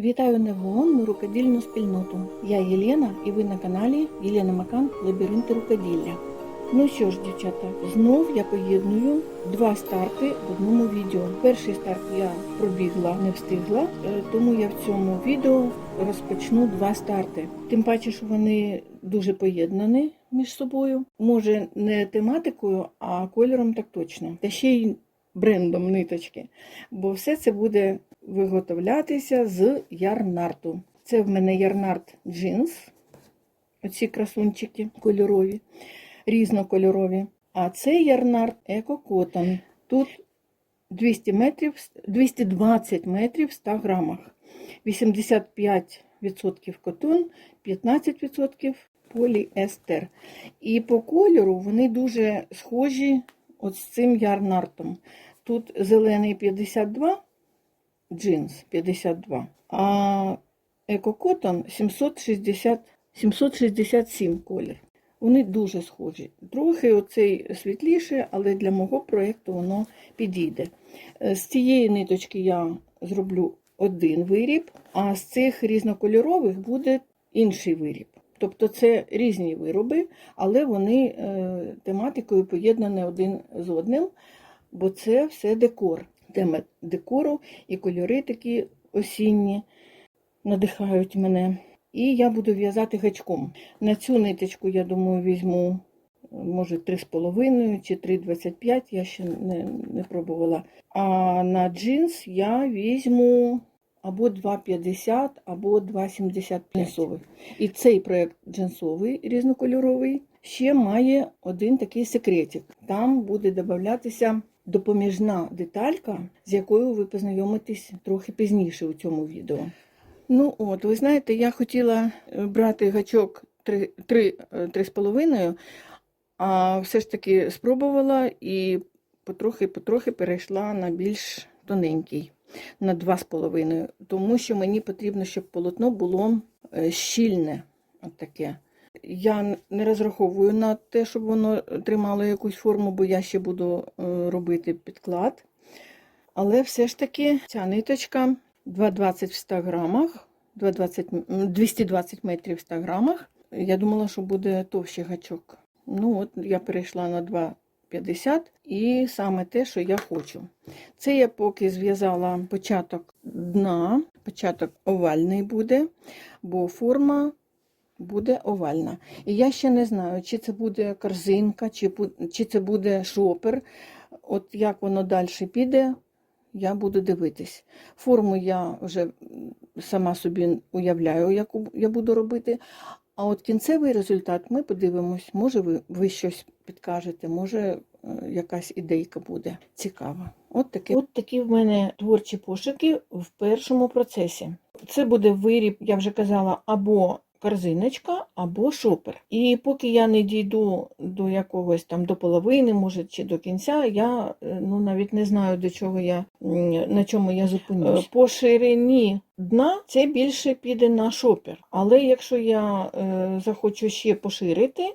Вітаю невгомонну рукодільну спільноту. Я Єлена і ви на каналі Єлена Макан Лабіринти рукоділля. Ну що ж, дівчата, знов я поєдную два старти в одному відео. Перший старт я пробігла, не встигла, е, тому я в цьому відео розпочну два старти. Тим паче, що вони дуже поєднані між собою. Може, не тематикою, а кольором так точно. Та ще й брендом ниточки. Бо все це буде виготовлятися з ярнарту. Це в мене ярнарт джинс, оці красунчики кольорові, різнокольорові. А це ярнарт еко-котон. Тут 200 метрів, 220 метрів в 100 грамах. 85% котон, 15% поліестер. І по кольору вони дуже схожі от з цим ярнартом. Тут зелений 52, джинс 52, а екокотон 760, 767 колір. Вони дуже схожі. Трохи оцей світліше, але для мого проєкту воно підійде. Е, З цієї ниточки я зроблю один виріб, а з цих різнокольорових буде інший виріб. Тобто це різні вироби, але вони е, тематикою поєднані один з одним, бо це все декор. Тема декору і кольори такі осінні надихають мене. І я буду в'язати гачком. На цю ниточку, я думаю, візьму, може, 3,5 чи 3,25, я ще не, не пробувала. А на джинс я візьму або 2,50, або 2,75 джинсових. І цей проєкт джинсовий різнокольоровий ще має один такий секретик. Там буде додатися допоміжна деталька, з якою ви познайомитесь трохи пізніше у цьому відео. Ну от, ви знаєте, я хотіла е, брати гачок 3,5, а все ж таки спробувала і потрохи-потрохи перейшла на більш тоненький, на 2,5, тому що мені потрібно, щоб полотно було е, щільне. От таке. Я не розраховую на те, щоб воно тримало якусь форму, бо я ще буду е, робити підклад. Але все ж таки ця ниточка 2,20 в 100 грамах, 2,20 220 метрів в 100 грамах. Я думала, що буде товщий гачок. Ну, от я перейшла на 2,50 і саме те, що я хочу. Це я поки зв'язала початок дна, початок овальний буде, бо форма буде овальна. І я ще не знаю, чи це буде корзинка, чи, чи це буде шопер. От як воно далі піде, я буду дивитись. Форму я вже сама собі уявляю, яку я буду робити. А от кінцевий результат ми подивимось, може ви, ви щось підкажете, може е, якась ідейка буде цікава. От такі, от такі в мене творчі пошуки в першому процесі. Це буде виріб, я вже казала, або корзиночка, або шопер. І поки я не дійду до якогось там до половини, може, чи до кінця, я е, ну навіть не знаю, до чого я на чому я зупинюсь. Е, По ширині дна це більше піде на шопер. Але якщо я е, захочу ще поширити,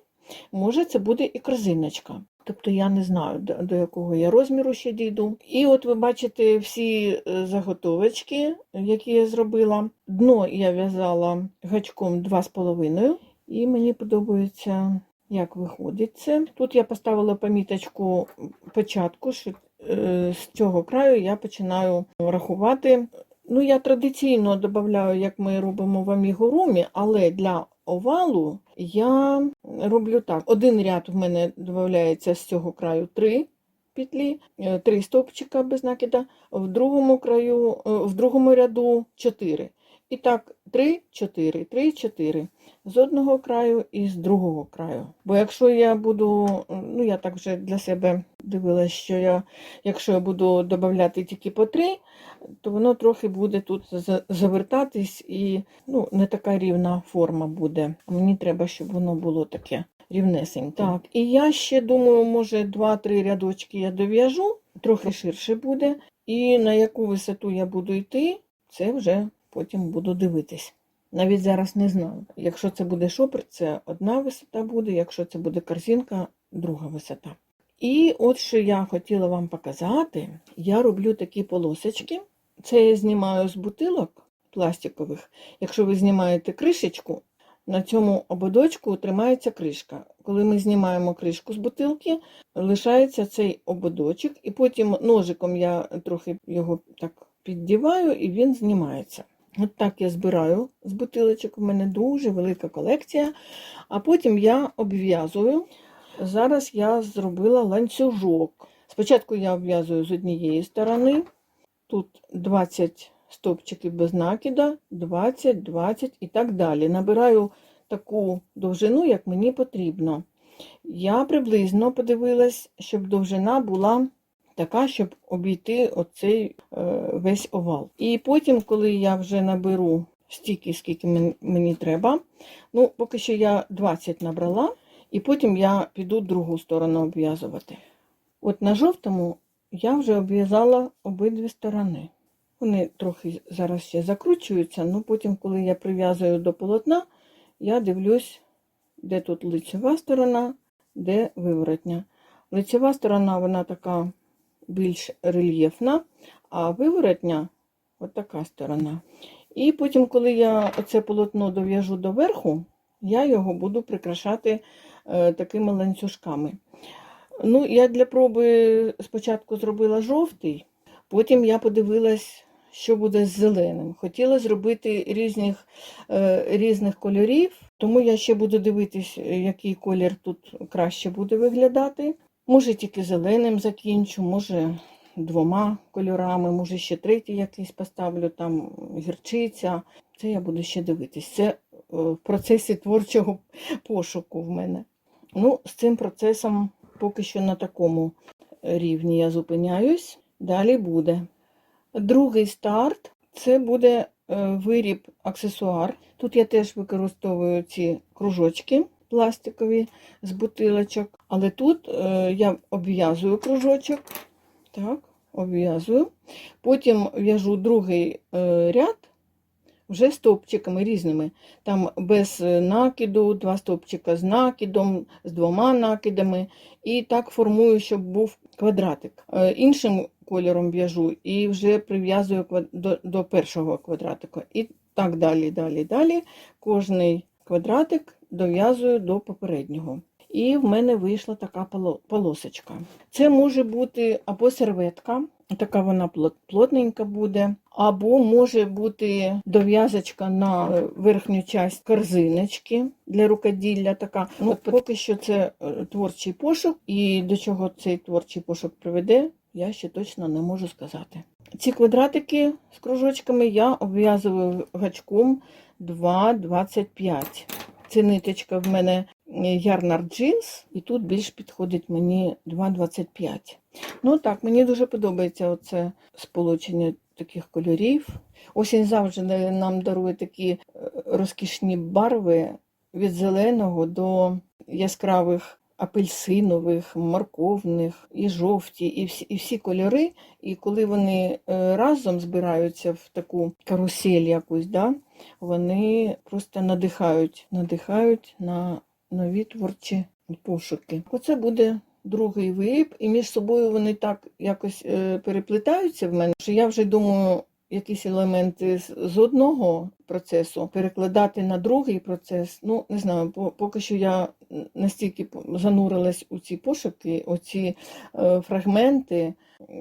може це буде і корзиночка. Тобто я не знаю, до, якого я розміру ще дійду. І от ви бачите всі е, заготовочки, які я зробила. Дно я в'язала гачком 2,5, і мені подобається, як виходить це. Тут я поставила поміточку початку, що е, з цього краю я починаю рахувати. Ну, я традиційно додаю, як ми робимо в амігурумі, але для овалу я роблю так. Один ряд в мене додається з цього краю три петлі, е, три стовпчика без накида, в другому краю, е, в другому ряду чотири. І так, 3, 4, 3, 4 з одного краю і з другого краю. Бо якщо я буду, ну я так вже для себе дивилася, що я, якщо я буду додавати тільки по 3, то воно трохи буде тут завертатись і ну, не така рівна форма буде. Мені треба, щоб воно було таке рівнесеньке. Так, і я ще думаю, може 2-3 рядочки я дов'яжу, трохи ширше буде. І на яку висоту я буду йти, це вже потім буду дивитись. Навіть зараз не знаю. Якщо це буде шопер, це одна висота буде, якщо це буде корзинка, друга висота. І от що я хотіла вам показати, я роблю такі полосочки. Це я знімаю з бутилок, пластикових. Якщо ви знімаєте кришечку, на цьому ободочку тримається кришка. Коли ми знімаємо кришку з бутилки, лишається цей ободочок, і потім ножиком я трохи його так піддіваю, і він знімається. От так я збираю з бутилочок. У мене дуже велика колекція. А потім я обв'язую. Зараз я зробила ланцюжок. Спочатку я обв'язую з однієї сторони. Тут 20 стовпчиків без накида, 20, 20 і так далі. Набираю таку довжину, як мені потрібно. Я приблизно подивилась, щоб довжина була така, щоб обійти оцей е, весь овал. І потім, коли я вже наберу стільки, скільки мені треба, ну, поки що я 20 набрала, і потім я піду другу сторону обв'язувати. От на жовтому я вже обв'язала обидві сторони. Вони трохи зараз ще закручуються, але потім, коли я прив'язую до полотна, я дивлюсь, де тут лицева сторона, де виворотня. Лицева сторона вона така більш рельєфна, а виворотня от така сторона. І потім, коли я це полотно дов'яжу до верху, я його буду прикрашати такими ланцюжками. Ну, я для проби спочатку зробила жовтий, потім я подивилась, що буде з зеленим. Хотіла зробити різних, е, різних кольорів, тому я ще буду дивитись, е, який колір тут краще буде виглядати. Може, тільки зеленим закінчу, може двома кольорами, може ще третій якийсь поставлю, там гірчиця. Це я буду ще дивитись. Це е, в процесі творчого пошуку в мене. Ну, з цим процесом поки що на такому рівні я зупиняюсь. Далі буде. Другий старт це буде е, виріб аксесуар. Тут я теж використовую ці кружочки пластикові з бутилочок, але тут е, я обв'язую кружочок. Так, обв'язую. Потім в'яжу другий е, ряд вже стовпчиками різними. Там без е, накиду, два стовпчика з накидом, з двома накидами. І так формую, щоб був квадратик. Е, Іншим кольором в'яжу і вже прив'язую до, першого квадратика. І так далі, далі, далі. Кожний квадратик дов'язую до попереднього. І в мене вийшла така полосочка. Це може бути або серветка, така вона плотненька буде, або може бути дов'язочка на е, верхню часть корзиночки для рукоділля. Така. Ну, поки що це е, творчий пошук, і до чого цей творчий пошук приведе, я ще точно не можу сказати. Ці квадратики з кружочками я обв'язую гачком 2,25. Це ниточка в мене Ярнар Джинс, і тут більш підходить мені 2,25. Ну так, мені дуже подобається оце сполучення таких кольорів. Осінь завжди нам дарує такі е, розкішні барви від зеленого до яскравих апельсинових, морковних, і жовті, і всі, і всі кольори. І коли вони е, разом збираються в таку карусель якусь, да, вони просто надихають, надихають на нові творчі пошуки. Оце буде другий виріб, і між собою вони так якось е, переплітаються в мене, що я вже думаю. Якісь елементи з- одного процесу перекладати на другий процес. Ну, не знаю, поки що я настільки занурилась у ці пошуки, оці е, фрагменти,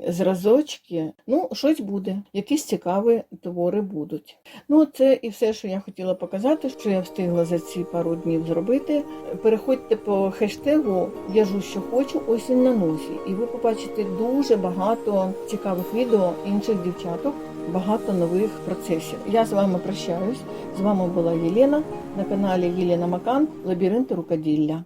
зразочки. Ну, щось буде, якісь цікаві твори будуть. Ну, це і все, що я хотіла показати, що я встигла за ці пару днів зробити. Переходьте по хештегу В'яжу, що хочу, осінь на носі, і ви побачите дуже багато цікавих відео інших дівчаток, багато нових процесів. Я з вами прощаюсь. З вами була Єлена на каналі Єлена Макан Лабіринти рукоділля.